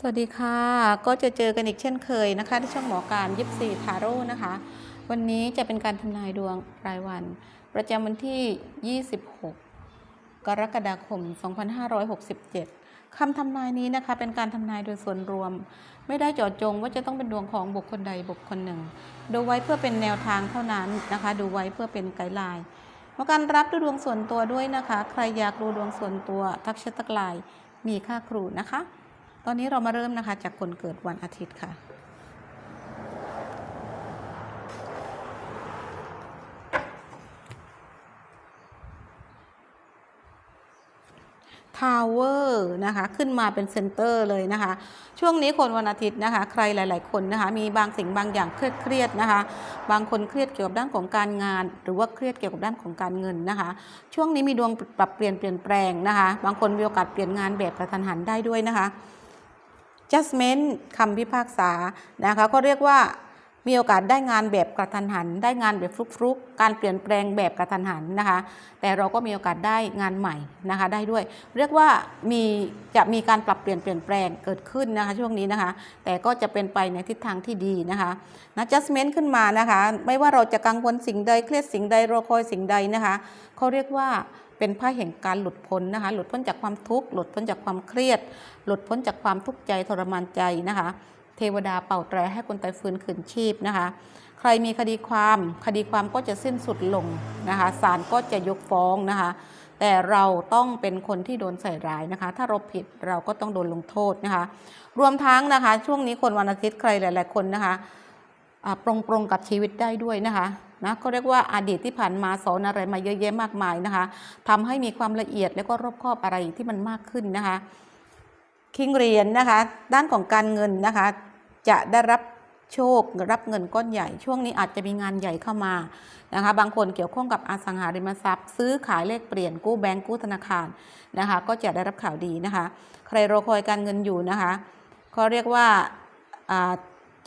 สวัสดีค่ะ ก็จะเจอกันอีกเช่นเคยนะคะ ที่ช่องหมอการยิปซีทาโร่นะคะ วันนี้จะเป็นการทำนายดวงรายวัน ประจำวันที่ 26 กรกฎาคม 2567 คำทำนายนี้นะคะ เป็นการทำนายโดยส่วนรวม ไม่ได้เจาะจงว่าจะต้องเป็นดวงของบุคคลใดบุคคลหนึ่ง ดูไว้เพื่อเป็นแนวทางเท่านั้นนะคะ ดูไว้เพื่อเป็นไกด์ไลน์มาการรับดูดวงส่วนตัวด้วยนะคะ ใครอยากดูดวงส่วนตัวทักแชททักไลน์มีค่าครูนะคะ ตอนนี้เรามาเริ่มนะคะจากคนเกิดวันอาทิตย์ค่ะ ทาวเวอร์นะคะ ขึ้นมาเป็นเซนเตอร์เลยนะคะ ช่วงนี้คนวันอาทิตย์นะคะ ใครหลาย ๆ คนนะคะ มีบางสิ่งบางอย่างเครียดเครียดๆนะคะ บางคนเครียดเกี่ยวกับด้านของการงาน หรือว่าเครียดเกี่ยวกับด้านของการเงินนะคะ ช่วงนี้มีดวงปรับเปลี่ยนเปลี่ยนแปลงนะคะ บางคนมีโอกาสเปลี่ยนงานแบบกระทันหันได้ด้วยนะคะ judgment คำพิพากษานะคะก็เรียกว่ามีโอกาสได้งานแบบกระทันหัน ได้งานแบบฟลุกๆ การเปลี่ยนแปลงแบบกระทันหันนะคะ แต่เราก็มีโอกาสได้งานใหม่นะคะได้ด้วย เรียกว่ามีจะมีการปรับเปลี่ยนเปลี่ยนแปลงเกิดขึ้นนะคะช่วงนี้นะคะ แต่ก็จะเป็นไปในทิศทางที่ดีนะคะนะ judgment ขึ้นมานะคะ ไม่ว่าเราจะกังวลสิ่งใดเครียดสิ่งใดรอคอยสิ่งใดนะคะเขาเรียกว่า เป็นไพ่แห่งการหลุดพ้นนะคะหลุดพ้นจากความทุกข์หลุดพ้นจากความเครียด หลุดพ้นจากความทุกข์ใจทรมานใจนะคะ เทวดาเป่าแตรให้คนตายฟื้นคืนชีพนะคะ ใครมีคดีความคดีความก็จะสิ้นสุดลงนะคะศาลก็จะยกฟ้องนะคะ แต่เราต้องเป็นคนที่โดนใส่ร้ายนะคะ ถ้าเราผิดเราก็ต้องโดนลงโทษนะคะ รวมทั้งนะคะ ช่วงนี้คนวันอาทิตย์ใครหลาย ๆ คนนะคะปรงปรงกับชีวิตได้ด้วยนะคะ นะก็เรียกว่าอดีตที่ผ่านมาสอนอะไรมาเยอะแยะมากมายนะคะทำให้มีความละเอียดและก็รอบคอบอะไรที่มันมากขึ้นนะคะคิงเรียญนะคะ ด้านของการเงินนะคะ จะได้รับโชครับเงินก้อนใหญ่ ช่วงนี้อาจจะมีงานใหญ่เข้ามานะคะ บางคนเกี่ยวข้องกับอสังหาริมทรัพย์ ซื้อขายเลขเปลี่ยนกู้แบงก์กู้ธนาคารนะคะ ก็จะได้รับข่าวดีนะคะ ใครรอคอยการเงินอยู่นะคะเขาเรียกว่า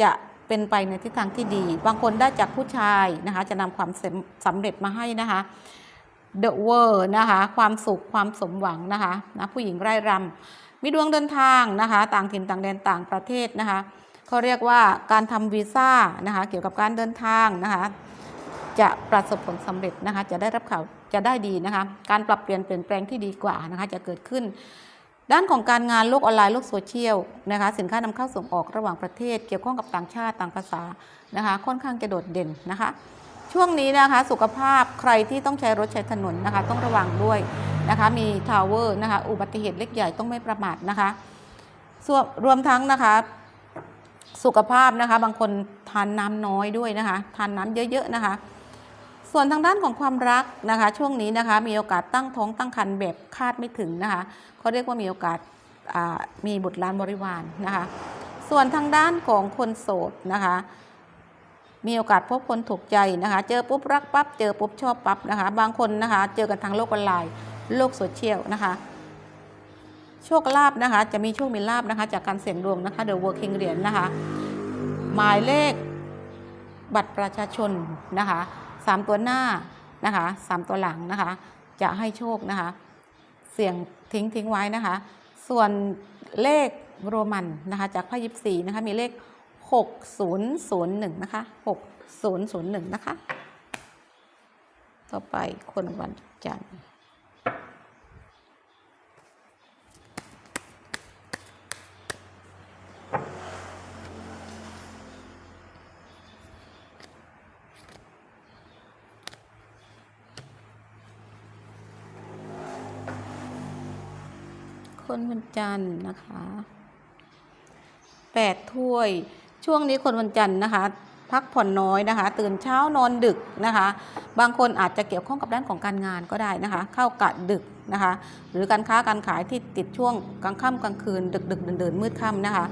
จะ เป็นไปในทิศทางที่ดี บางคนได้จากผู้ชายนะคะจะนำความสำเร็จมาให้นะคะ The World นะคะความสุขความสมหวังนะคะนะผู้หญิงไร่รำมีดวงเดินทางนะคะ ต่างถิ่นต่างแดนต่างประเทศนะคะเขาเรียกว่าการทำวีซ่านะคะเกี่ยวกับการเดินทางนะคะจะประสบผลสำเร็จนะคะจะได้รับข่าวจะได้ดีนะคะการปรับเปลี่ยนเปลี่ยนแปลงที่ดีกว่านะคะจะเกิดขึ้น ด้านของการงานโลกออนไลน์โลกโซเชียลนะคะสินค้านำเข้าส่งออกระหว่างประเทศ เกี่ยวข้องกับต่างชาติต่างภาษานะคะค่อนข้างจะโดดเด่นนะคะ ช่วงนี้นะคะสุขภาพใครที่ต้องใช้รถใช้ถนนนะคะต้องระวังด้วยนะคะมีทาวเวอร์นะคะอุบัติเหตุเล็กใหญ่ต้องไม่ประมาทนะคะส่วนรวมทั้งนะคะสุขภาพนะคะบางคนทานน้ำน้อยด้วยนะคะทานน้ำเยอะๆนะคะ ส่วนทางด้านของความรักนะคะ ช่วงนี้นะคะ มีโอกาสตั้งท้องตั้งครรภ์แบบคาดไม่ถึงนะคะเขาเรียกว่ามีโอกาสมีบุตรหลานบริวารนะคะ ส่วนทางด้านของคนโสดนะคะ มีโอกาสพบคนถูกใจนะคะ เจอปุ๊บรักปั๊บเจอปุ๊บชอบปั๊บนะคะ บางคนนะคะ เจอกันทางโลกออนไลน์โลกโซเชียลนะคะโชคลาภนะคะ จะมีโชคมีลาภนะคะ จากการเสี่ยงดวงนะคะ The Working เหรียญนะคะ หมายเลขบัตรประชาชนนะคะ สามตัวหน้านะคะสามตัวหลังนะคะ จะให้โชคนะคะ เสี่ยงทิ้งทิ้งไว้นะคะ ส่วนเลขโรมันนะคะ จากไพ่ยิปซีนะคะ มีเลข 6001 นะคะ 6001 นะคะ ต่อไปคนวันจันทร์ นวันจันทร์นะคะแปดถ้วย ช่วงนี้คนวันจันทร์นะคะพักผ่อนน้อยนะคะ ตื่นเช้านอนดึกนะคะ บางคนอาจจะเกี่ยวข้องกับด้านของการงานก็ได้นะคะ เข้ากะดึกนะคะ หรือการค้าการขายที่ติดช่วงกลางค่ำกลางคืน ดึกดึกเดินเดินมืดค่ำนะคะ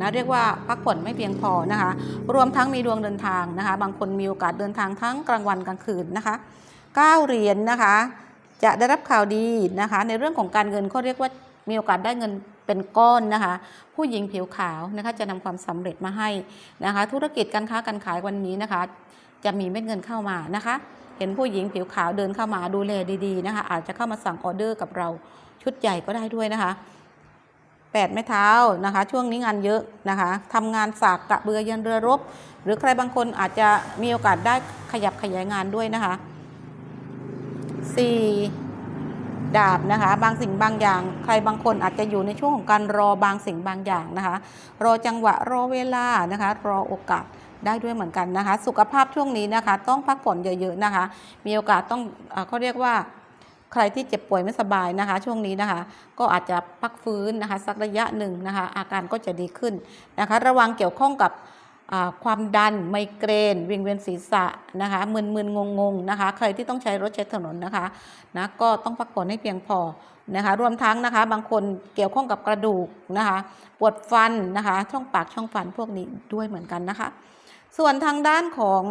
นะเรียกว่าพักผ่อนไม่เพียงพอนะคะ รวมทั้งมีดวงเดินทางนะคะ บางคนมีโอกาสเดินทางทั้งกลางวันกลางคืนนะคะเก้าเหรียญนะคะ จะได้รับข่าวดีนะคะ ในเรื่องของการเงินเขาเรียกว่า มีโอกาสได้เงินเป็นก้อนนะคะ ผู้หญิงผิวขาวนะคะจะนำความสำเร็จมาให้นะคะ ธุรกิจการค้าการขายวันนี้นะคะ จะมีเม็ดเงินเข้ามานะคะ เห็นผู้หญิงผิวขาวเดินเข้ามาดูแลดีๆนะคะ อาจจะเข้ามาสั่งออเดอร์กับเราชุดใหญ่ก็ได้ด้วยนะคะแปดไม้เท้านะคะ ช่วงนี้งานเยอะนะคะทำงานสากกระเบือยันเรือรบ หรือใครบางคนอาจจะมีโอกาสได้ขยับขยายงานด้วยนะคะสี่ ดาบนะคะ บางสิ่งบางอย่าง ใครบางคนอาจจะอยู่ในช่วงของการรอบางสิ่งบางอย่างนะคะ รอจังหวะรอเวลานะคะ รอโอกาสได้ด้วยเหมือนกันนะคะ สุขภาพช่วงนี้นะคะ ต้องพักผ่อนเยอะๆนะคะ มีโอกาสต้องเขาเรียกว่าใครที่เจ็บป่วยไม่สบายนะคะ ช่วงนี้นะคะ ก็อาจจะพักฟื้นนะคะ สักระยะหนึ่งนะคะ อาการก็จะดีขึ้นนะคะ ระวังเกี่ยวข้องกับ ความดันไมเกรนวิงเวียนศีรษะนะคะมึนๆงงๆนะคะ ใครที่ต้องใช้รถใช้ถนนนะคะนะก็ต้องพักผ่อนให้เพียงพอนะคะรวมทั้งนะคะบางคนเกี่ยวข้องกับกระดูกนะคะปวดฟันนะคะช่องปากช่องฟันพวกนี้ด้วยเหมือนกันนะคะ ส่วนทางด้านของ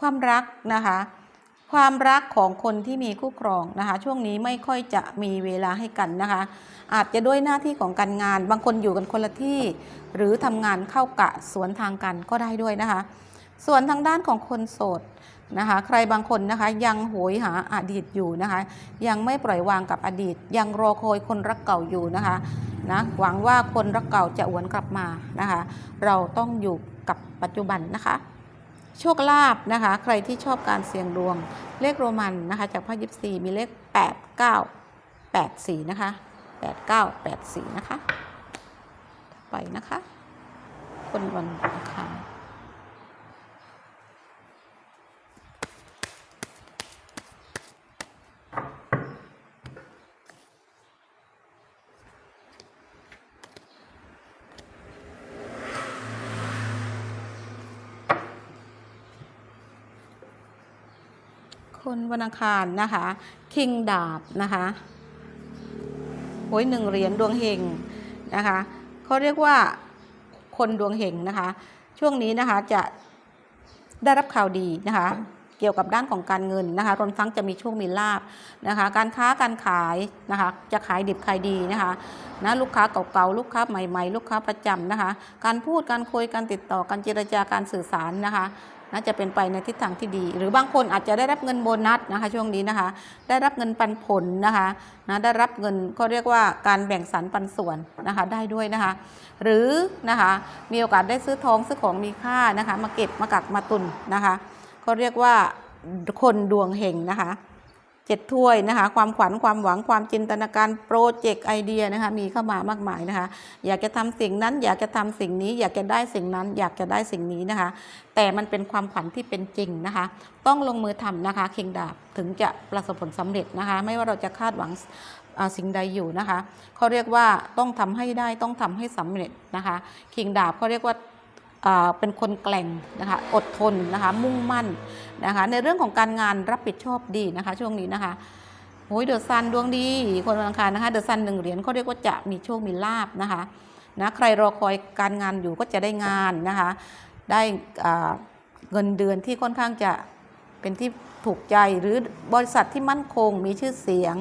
ความรักนะคะ ความรักของคนที่มีคู่ครองนะคะ ช่วงนี้ไม่ค่อยจะมีเวลาให้กันนะคะ อาจจะด้วยหน้าที่ของการงาน บางคนอยู่กันคนละที่ หรือทำงานเข้ากะสวนทางกันก็ได้ด้วยนะคะ ส่วนทางด้านของคนโสดนะคะใครบางคนนะคะยังโหยหาอดีตอยู่นะคะ ยังไม่ปล่อยวางกับอดีต ยังรอคอยคนรักเก่าอยู่นะคะนะหวังว่าคนรักเก่าจะหวนกลับมานะคะ เราต้องอยู่กับปัจจุบันนะคะ โชคลาภนะคะ ใครที่ชอบการเสี่ยงดวง เลขโรมันนะคะจากพระยิปซีมีเลข 8 9 8 4 นะคะ 8 9 8 4 นะคะ ไปนะคะ คนวันอังคาร วันอังคารนะคะคิงดาบนะคะโอ้ยหนึ่งเหรียญดวงเฮงนะคะเขาเรียกว่าคนดวงเฮงนะคะ ช่วงนี้นะคะจะได้รับข่าวดีนะคะเกี่ยวกับด้านของการเงินนะคะรวมทั้งจะมีโชคมีลาบนะคะ การค้าการขายนะคะจะขายดิบขายดีนะคะนะลูกค้าเก่าๆลูกค้าใหม่ ๆ ลูกค้าประจำนะคะ การพูดการคุยการติดต่อการเจรจาการสื่อสารนะคะ น่าจะเป็นไปในทิศทางที่ดี หรือบางคนอาจจะได้รับเงินโบนัสนะคะ ช่วงนี้นะคะ ได้รับเงินปันผลนะคะนะได้รับเงินก็เรียกว่าการแบ่งสรรปันส่วนนะคะได้ด้วยนะคะ หรือนะคะมีโอกาสได้ซื้อทองซื้อของมีค่านะคะ มาเก็บมากักมาตุนนะคะ ก็เรียกว่าคนดวงเฮงนะคะ เจ็ดถ้วยนะคะ ความขวัญความหวังความจินตนาการโปรเจกต์ไอเดียนะคะมีเข้ามามากมายนะคะ อยากจะทำสิ่งนั้นอยากจะทำสิ่งนี้ อยากจะได้สิ่งนั้น อยากจะได้สิ่งนี้นะคะ แต่มันเป็นความฝันที่เป็นจริงนะคะ ต้องลงมือทำนะคะเคิงดาบถึงจะประสบผลสำเร็จนะคะ ไม่ว่าเราจะคาดหวังสิ่งใดอยู่นะคะเขาเรียกว่าต้องทำให้ได้ต้องทำให้สำเร็จนะคะคิงดาบเขาเรียกว่า เป็นคนแกล่งนะคะอดทนนะคะมุ่งมั่นนะคะในเรื่องของการงานรับผิดชอบดีนะคะ ช่วงนี้นะคะโอ้ยเดอะซันดวงดี คนวันอังคารนะคะเดอะซันหนึ่งเหรียญเขาเรียกว่าจะมีโชคมีลาบนะคะนะใครรอคอยการงานอยู่ก็จะได้งานนะคะได้เงินเดือนที่ค่อนข้างจะเป็นที่ถูกใจหรือบริษัทที่มั่นคงมีชื่อเสียง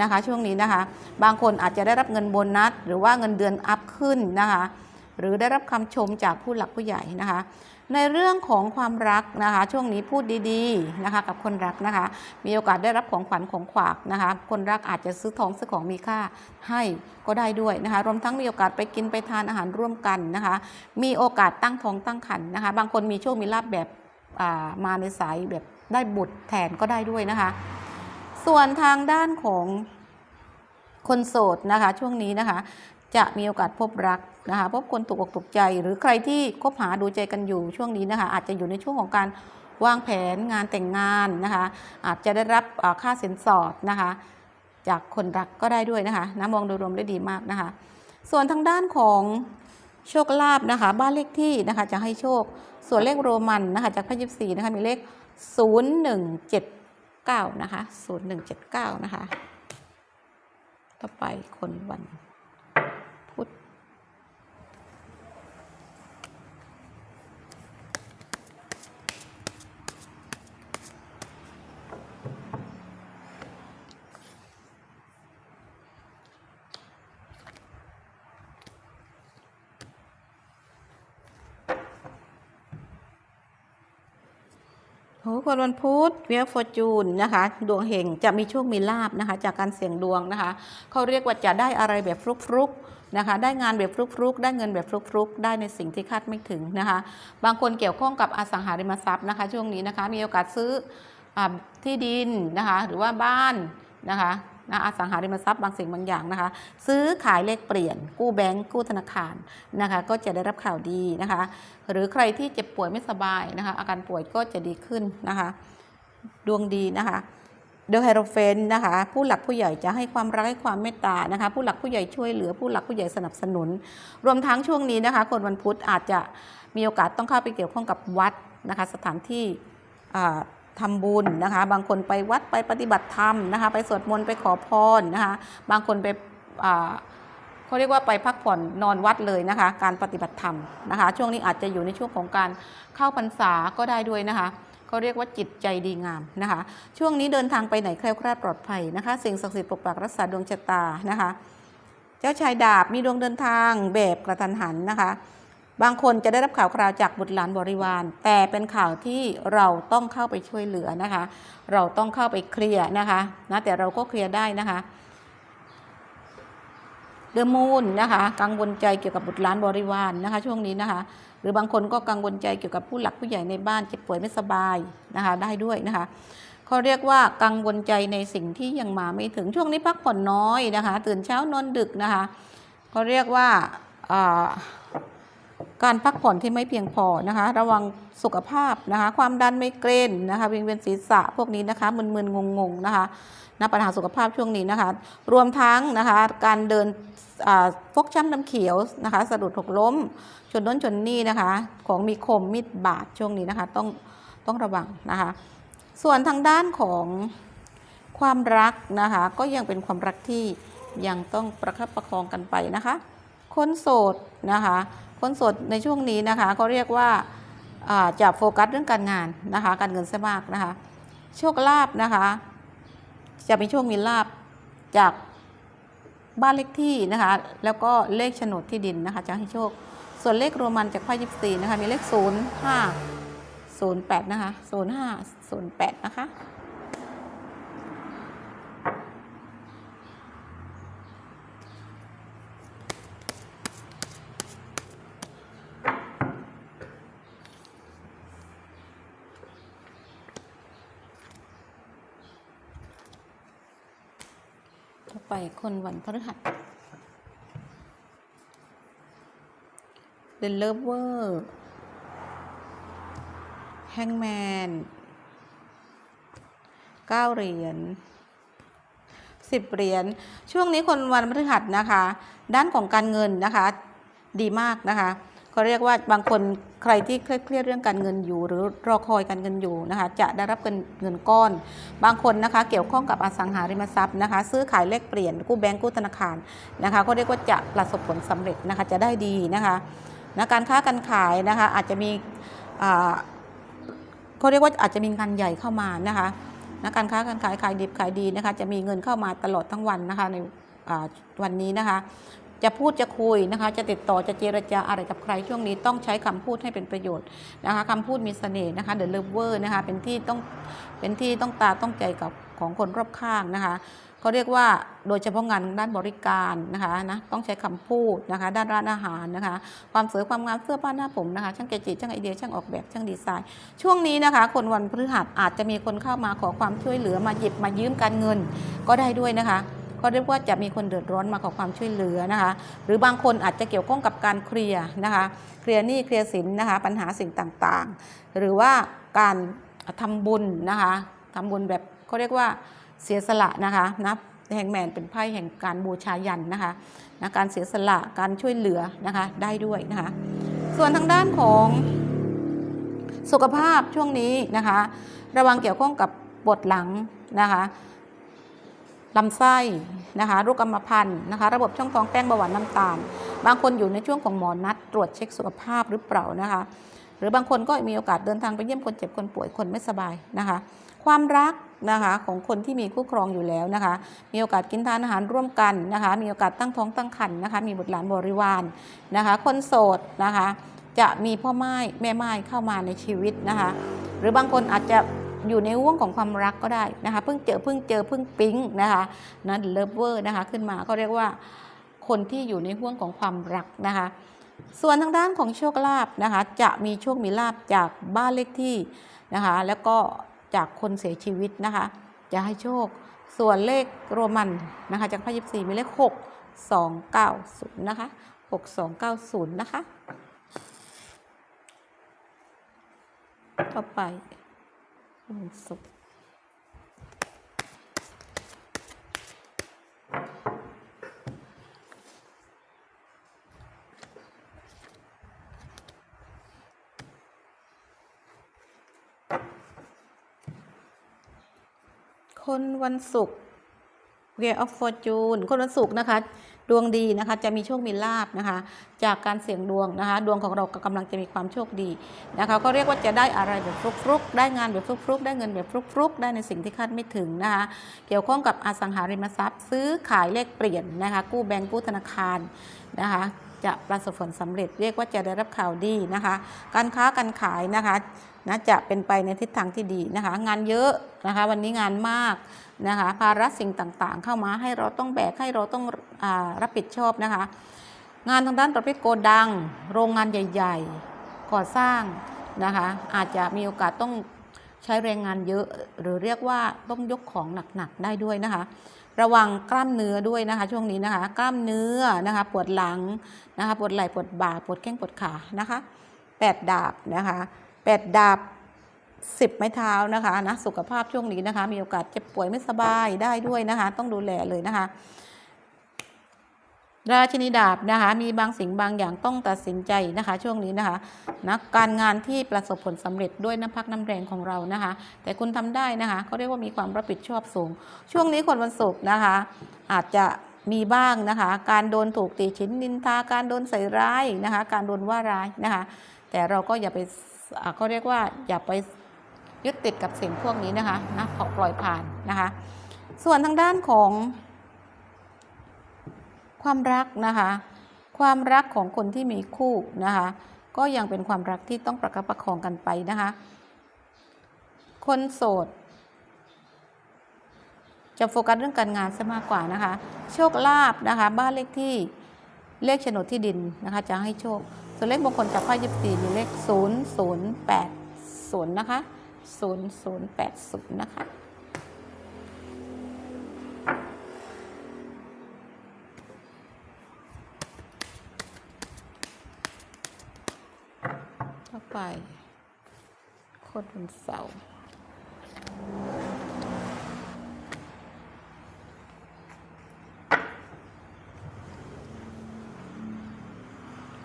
นะคะ ช่วงนี้นะคะ บางคนอาจจะได้รับเงินโบนัสหรือว่าเงินเดือนอัพขึ้นนะคะ หรือได้รับคำชมจากผู้หลักผู้ใหญ่นะคะ ในเรื่องของความรักนะคะ ช่วงนี้พูดดีๆนะคะ กับคนรักนะคะ มีโอกาสได้รับของขวัญของขวากนะคะ คนรักอาจจะซื้อทองซื้อของมีค่าให้ก็ได้ด้วยนะคะ รวมทั้งมีโอกาสไปกินไปทานอาหารร่วมกันนะคะ มีโอกาสตั้งท้องตั้งครรภ์นะคะ บางคนมีโชคมีลาบแบบามาในสายแบบได้บุตรแทนก็ได้ด้วยนะคะ ส่วนทางด้านของคนโสดนะคะช่วงนี้นะคะ จะมีโอกาสพบรักนะคะพบคนถูกอกถูกใจ หรือใครที่คบหาดูใจกันอยู่ช่วงนี้นะคะ อาจจะอยู่ในช่วงของการวางแผนงานแต่งงานนะคะ อาจจะได้รับค่าสินสอดนะคะ จากคนรักก็ได้ด้วยนะคะนะมองโดยรวมได้ดีมากนะคะ ส่วนทางด้านของโชคลาภนะคะ บ้านเลขที่นะคะจะให้โชค ส่วนเลขโรมันนะคะจากพระยิบสีนะคะมีเลข 0179 นะคะ 0179 นะคะ ต่อไปคนวัน โหคนวันพุธเวียฟอร์จูนนะคะ ดวงเฮงจะมีโชคมีลาบนะคะ จากการเสี่ยงดวงนะคะเขาเรียกว่าจะได้อะไรแบบฟลุกๆนะคะ ได้งานแบบฟลุกๆ ได้เงินแบบฟลุกๆ ได้ในสิ่งที่คาดไม่ถึงนะคะ บางคนเกี่ยวข้องกับอสังหาริมทรัพย์นะคะ ช่วงนี้นะคะ มีโอกาสซื้ออที่ดินนะคะ หรือว่าบ้านนะคะ นะอสังหาริมทรัพย์บางสิ่งบางอย่างนะคะ ซื้อขายเลขเปลี่ยน กู้แบงก์กู้ธนาคารนะคะ ก็จะได้รับข่าวดีนะคะ หรือใครที่เจ็บป่วยไม่สบายนะคะ อาการป่วยก็จะดีขึ้นนะคะ ดวงดีนะคะเดอะไฮโรเฟนนะคะ ผู้หลักผู้ใหญ่จะให้ความรักให้ความเมตตานะคะ ผู้หลักผู้ใหญ่ช่วยเหลือ ผู้หลักผู้ใหญ่สนับสนุน รวมทั้งช่วงนี้นะคะ คนวันพุธอาจจะมีโอกาสต้องเข้าไปเกี่ยวข้องกับวัดนะคะ สถานที่ อ่าทำบุญนะคะ บางคนไปวัดไปปฏิบัติธรรมนะคะ ไปสวดมนต์ไปขอพรนะคะ บางคนไปเขาเรียกว่าไปพักผ่อนนอนวัดเลยนะคะ การปฏิบัติธรรมนะคะ ช่วงนี้อาจจะอยู่ในช่วงของการเข้าพรรษาก็ได้ด้วยนะคะเขาเรียกว่าจิตใจดีงามนะคะ ช่วงนี้เดินทางไปไหนแคล้วคลาดปลอดภัยนะคะ สิ่งศักดิ์สิทธิ์ปกปักรักษาดวงชะตานะคะ เจ้าชายดาบมีดวงเดินทางแบบกระทันหันนะคะ บางคนจะได้รับข่าวคราวจากบุตรหลานบริวาร แต่เป็นข่าวที่เราต้องเข้าไปช่วยเหลือนะคะ เราต้องเข้าไปเคลียร์นะคะนะแต่เราก็เคลียร์ได้นะคะเดอะมูนนะคะ กังวลใจเกี่ยวกับบุตรหลานบริวารนะคะ ช่วงนี้นะคะ หรือบางคนก็กังวลใจเกี่ยวกับผู้หลักผู้ใหญ่ในบ้านเจ็บป่วยไม่สบายนะคะ ได้ด้วยนะคะเขาเรียกว่ากังวลใจในสิ่งที่ยังมาไม่ถึงช่วงนี้พักผ่อนน้อยนะคะ ตื่นเช้านอนดึกนะคะเขาเรียกว่าอ่า การพักผ่อนที่ไม่เพียงพอนะคะ ระวังสุขภาพนะคะ ความดันไมเกรนนะคะวิงเวียนศีรษะพวกนี้นะคะมึนๆงงๆนะคะนะปัญหาสุขภาพช่วงนี้นะคะ รวมทั้งนะคะการเดินฟกช้ำน้ำเขียวนะคะ สะดุดหกล้ม ชนน้นชนนี่นะคะ ของมีคมมีดบาดช่วงนี้นะคะต้องต้องระวังนะคะ ส่วนทางด้านของความรักนะคะ ก็ยังเป็นความรักที่ยังต้องประคับประคองกันไปนะคะ คนโสดนะคะ คนโสดในช่วงนี้นะคะเขาเรียกว่าจะโฟกัสเรื่องการงานนะคะ การเงินซะมากนะคะ โชคลาภนะคะ จะมีโชคมีลาบจากบ้านเลขที่นะคะ แล้วก็เลขโฉนดที่ดินนะคะจะให้โชค ส่วนเลขโรมันจากไพ่ยิปซีนะคะ มีเลข0 5 0 8นะคะ0 5 0 8นะคะ ต่อไปคนวันพฤหัส The Lover Hangman เก้าเหรียญสิบเหรียญช่วงนี้คนวันพฤหัสนะคะ ด้านของการเงินนะคะ ดีมากนะคะ เขาเรียกว่าบางคนใครที่เครียดเรื่องการเงินอยู่ หรือรอคอยการเงินอยู่นะคะจะได้รับเงินเงินก้อน บางคนนะคะเกี่ยวข้องกับอสังหาริมทรัพย์นะคะ ซื้อขายเลขเปลี่ยนกู้แบงก์กู้ธนาคารนะคะก็เรียกว่าจะประสบผลสำเร็จนะคะจะได้ดีนะคะนะการค้าการขายนะคะอาจจะมีเขาเรียกว่าอาจจะมีงานใหญ่เข้ามานะคะนะการค้าการขายขายดิบขายดีนะคะจะมีเงินเข้ามาตลอดทั้งวันนะคะในวันนี้นะคะ จะพูดจะคุยนะคะ จะติดต่อจะเจรจาอะไรกับใครช่วงนี้ต้องใช้คำพูดให้เป็นประโยชน์นะคะคำพูดมีเสน่ห์นะคะ The Lover นะคะเป็นที่ต้องเป็นที่ต้องตาต้องใจกับของคนรอบข้างนะคะเขาเรียกว่าโดยเฉพาะงานด้านบริการนะคะนะต้องใช้คำพูดนะคะ ด้านร้านอาหารนะคะ ความสวยความงามเสื้อผ้าหน้าผมนะคะ ช่างเกจิช่างไอเดียช่างออกแบบช่างดีไซน์ ช่วงนี้นะคะ คนวันพฤหัสอาจจะมีคนเข้ามาขอความช่วยเหลือมาหยิบมายืมการเงินก็ได้ด้วยนะคะ ก็เรียกว่าจะมีคนเดือดร้อนมาขอความช่วยเหลือนะคะ หรือบางคนอาจจะเกี่ยวข้องกับการเคลียร์นะคะ เคลียร์หนี้เคลียร์สินนะคะ ปัญหาสิ่งต่างๆ หรือว่าการทำบุญนะคะทำบุญแบบเขาเรียกว่าเสียสละนะคะนะแฮงแมนเป็นไพ่แห่งการบูชายันนะคะนะการเสียสละการช่วยเหลือนะคะได้ด้วยนะคะ ส่วนทางด้านของสุขภาพช่วงนี้นะคะ ระวังเกี่ยวข้องกับปวดหลังนะคะ ลำไส้นะคะโรคกรรมพันธุ์นะคะระบบช่องท้องแป้งเบาหวานน้ำตาล บางคนอยู่ในช่วงของหมอนัดตรวจเช็คสุขภาพหรือเปล่านะคะ หรือบางคนก็มีโอกาสเดินทางไปเยี่ยมคนเจ็บคนป่วยคนไม่สบายนะคะ ความรักนะคะของคนที่มีคู่ครองอยู่แล้วนะคะ มีโอกาสกินทานอาหารร่วมกันนะคะ มีโอกาสตั้งท้องตั้งครรภ์นะคะ มีบุตรหลานบริวารนะคะ คนโสดนะคะ จะมีพ่อไม้แม่ไม้เข้ามาในชีวิตนะคะ หรือบางคนอาจจะ อยู่ในห่วงของความรักก็ได้นะคะ เพิ่งเจอเพิ่งเจอเพิ่งปิ๊งนะคะนั้นเลิฟเวอร์นะคะขึ้นมาก็เรียกว่าคนที่อยู่ในห่วงของความรักนะคะ ส่วนทางด้านของโชคลาภนะคะ จะมีโชคมีลาภจากบ้านเลขที่นะคะ แล้วก็จากคนเสียชีวิตนะคะ จะให้โชค ส่วนเลขโรมันนะคะจากพระยิบสี่มีเลข6 2 9 0นะคะ6 2 9 0นะคะ ต่อไปันศุกร์คนวันศุกร์ Way of Fortune คนวันศุกร์นะคะ ดวงดีนะคะจะมีโชคมีลาบนะคะ จากการเสี่ยงดวงนะคะ ดวงของเราก็กำลังจะมีความโชคดีนะคะ ก็เรียกว่าจะได้อะไรแบบฟลุกๆ ได้งานแบบฟลุกๆ ได้เงินแบบฟลุกๆ ได้ในสิ่งที่คาดไม่ถึงนะคะ เกี่ยวข้องกับอสังหาริมทรัพย์ ซื้อขายเลขเปลี่ยนนะคะ กู้แบงก์กู้ธนาคารนะคะ จะประสบผลสำเร็จ เรียกว่าจะได้รับข่าวดีนะคะ การค้าการขายนะคะนะจะเป็นไปในทิศทางที่ดีนะคะ งานเยอะนะคะ วันนี้งานมากนะคะ ภาระสิ่งต่างๆ เข้ามาให้เราต้องแบกให้เราต้องอรับผิดชอบนะคะ งานทางด้านประเภทโกดัง โรงงานใหญ่ ๆ ก่อสร้างนะคะ อาจจะมีโอกาสต้องใช้แรงงานเยอะ หรือเรียกว่าต้องยกของหนักๆได้ด้วยนะคะ ระวังกล้ามเนื้อด้วยนะคะ ช่วงนี้นะคะ กล้ามเนื้อนะคะ ปวดหลังนะคะปวดไหล่ปวดบ่าปวดแข้งปวดขานะคะแปดดาบนะคะแปดดาบสิบไม้เท้านะคะนะสุขภาพช่วงนี้นะคะ มีโอกาสเจ็บป่วยไม่สบายได้ด้วยนะคะ ต้องดูแลเลยนะคะ ราชินีดาบนะคะมีบางสิ่งบางอย่างต้องตัดสินใจนะคะ ช่วงนี้นะคะนะการงานที่ประสบผลสำเร็จด้วยน้ำพักน้ำแรงของเรานะคะ แต่คุณทำได้นะคะเขาเรียกว่ามีความรับผิดชอบสูง ช่วงนี้คนวันศุกร์นะคะ อาจจะมีบ้างนะคะ การโดนถูกตีฉินนินทาการโดนใส่ร้ายนะคะ การโดนว่าร้ายนะคะ แต่เราก็อย่าไปเขาเรียกว่าอย่าไปยึดติดกับสิ่งพวกนี้นะคะนะปล่อยผ่านนะคะ ส่วนทางด้านของ ความรักนะคะ ความรักของคนที่มีคู่นะคะ ก็ยังเป็นความรักที่ต้องประคับประคองกันไปนะคะ คนโสด จะโฟกัสเรื่องการงานซะมากกว่านะคะ โชคลาภนะคะ บ้านเลขที่เลขโฉนดที่ดินนะคะ จะให้โชค ส่วนเลขมงคลจากไพ่ยิปซีมีเลข 0080 นะคะ 0080 นะคะ ไปคนวันเสาร์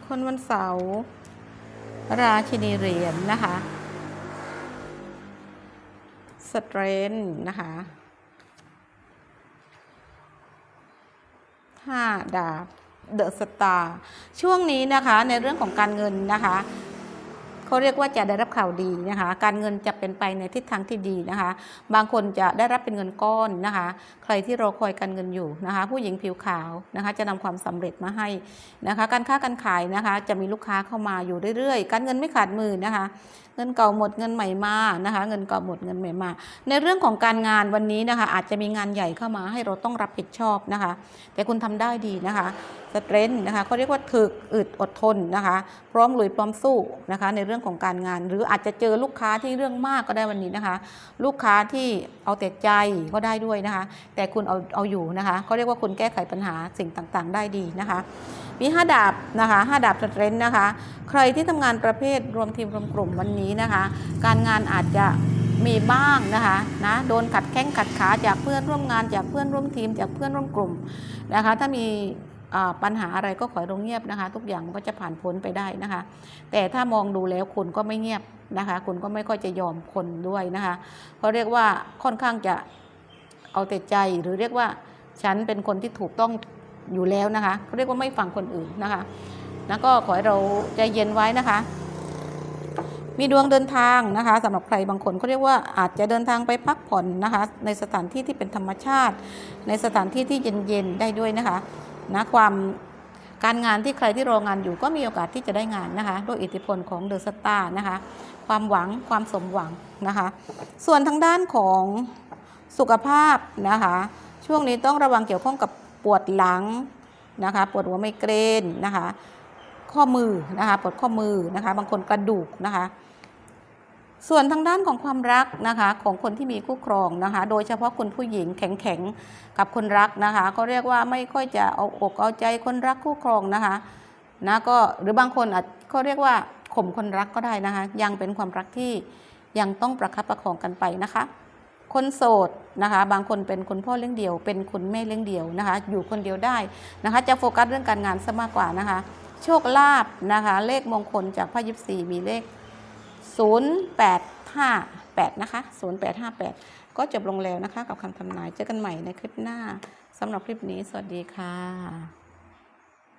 คนวันเสาร์ราชินีเหรียญนะคะ สเตรนนะคะห้าดาบเดอะสตาร์ช่วงนี้นะคะในเรื่องของการเงินนะคะ เขาเรียกว่าจะได้รับข่าวดีนะคะ การเงินจะเป็นไปในทิศทางที่ดีนะคะ บางคนจะได้รับเป็นเงินก้อนนะคะ ใครที่รอคอยการเงินอยู่นะคะ ผู้หญิงผิวขาวนะคะจะนำความสำเร็จมาให้นะคะ การค้าการขายนะคะ จะมีลูกค้าเข้ามาอยู่เรื่อยๆ การเงินไม่ขาดมือนะคะ เงินเก่าหมดเงินใหม่มานะคะ เงินเก่าหมดเงินใหม่มา ในเรื่องของการงานวันนี้นะคะ อาจจะมีงานใหญ่เข้ามาให้เราต้องรับผิดชอบนะคะ แต่คุณทำได้ดีนะคะสเตรนท์นะคะเขาเรียกว่าถึกอึดอดทนนะคะ พร้อมลุยพร้อมสู้นะคะ ในเรื่องของการงาน หรืออาจจะเจอลูกค้าที่เรื่องมากก็ได้วันนี้นะคะ ลูกค้าที่เอาแต่ใจก็ได้ด้วยนะคะ แต่คุณเอาเอาอยู่นะคะเขาเรียกว่าคุณแก้ไขปัญหาสิ่งต่างๆ ได้ดีนะคะ มีห้าดาบนะคะห้าดาบสเตรนท์นะคะ ใครที่ทำงานประเภทรวมทีมรวมกลุ่มวันนี้นะคะ การงานอาจจะมีบ้างนะคะนะโดนขัดแข้งขัดขาจากเพื่อนร่วมงานจากเพื่อนร่วมทีมจากเพื่อนร่วมกลุ่มนะคะ ถ้ามีปัญหาอะไรก็ขอให้เราเงียบนะคะ ทุกอย่างก็จะผ่านพ้นไปได้นะคะ แต่ถ้ามองดูแล้วคุณก็ไม่เงียบนะคะ คุณก็ไม่ค่อยจะยอมคนด้วยนะคะเพราะเรียกว่าค่อนข้างจะเอาแต่ใจหรือเรียกว่าฉันเป็นคนที่ถูกต้อง อยู่แล้วนะคะเขาเรียกว่าไม่ฟังคนอื่นนะคะแล้วก็ขอให้เราใจเย็นไว้นะคะ มีดวงเดินทางนะคะสำหรับใครบางคนเขาเรียกว่าอาจจะเดินทางไปพักผ่อนนะคะ ในสถานที่ที่เป็นธรรมชาติ ในสถานที่ที่เย็นๆได้ด้วยนะคะนะความการงานที่ใครที่รองานอยู่ก็มีโอกาสที่จะได้งานนะคะด้วยอิทธิพลของเดอะสตาร์นะคะ ความหวังความสมหวังนะคะ ส่วนทางด้านของสุขภาพนะคะ ช่วงนี้ต้องระวังเกี่ยวข้องกับ ปวดหลังนะคะปวดหัวไมเกรนนะคะข้อมือนะคะปวดข้อมือนะคะบางคนกระดูกนะคะส่วนทางด้านของความรักนะคะของคนที่มีคู่ครองนะคะโดยเฉพาะคุณผู้หญิงแข็งๆกับคนรักนะคะก็เรียกว่าไม่ค่อยจะเอาอกเอาใจคนรักคู่ครองนะคะนะก็หรือบางคนอาจเขาเรียกว่าข่มคนรักก็ได้นะคะยังเป็นความรักที่ยังต้องประคับประคองกันไปนะคะ คนโสดนะคะ บางคนเป็นคุณพ่อเลี้ยงเดี่ยว เป็นคุณแม่เลี้ยงเดี่ยวนะคะ อยู่คนเดียวได้นะคะ จะโฟกัสเรื่องการงานซะมากกว่านะคะ โชคลาภนะคะ เลขมงคลจากพระยิปซีมีเลข 0858 นะคะ 0858 ก็จบลงแล้วนะคะ กับคำทำนายเจอกันใหม่ในคลิปหน้าสำหรับคลิปนี้สวัสดีค่ะ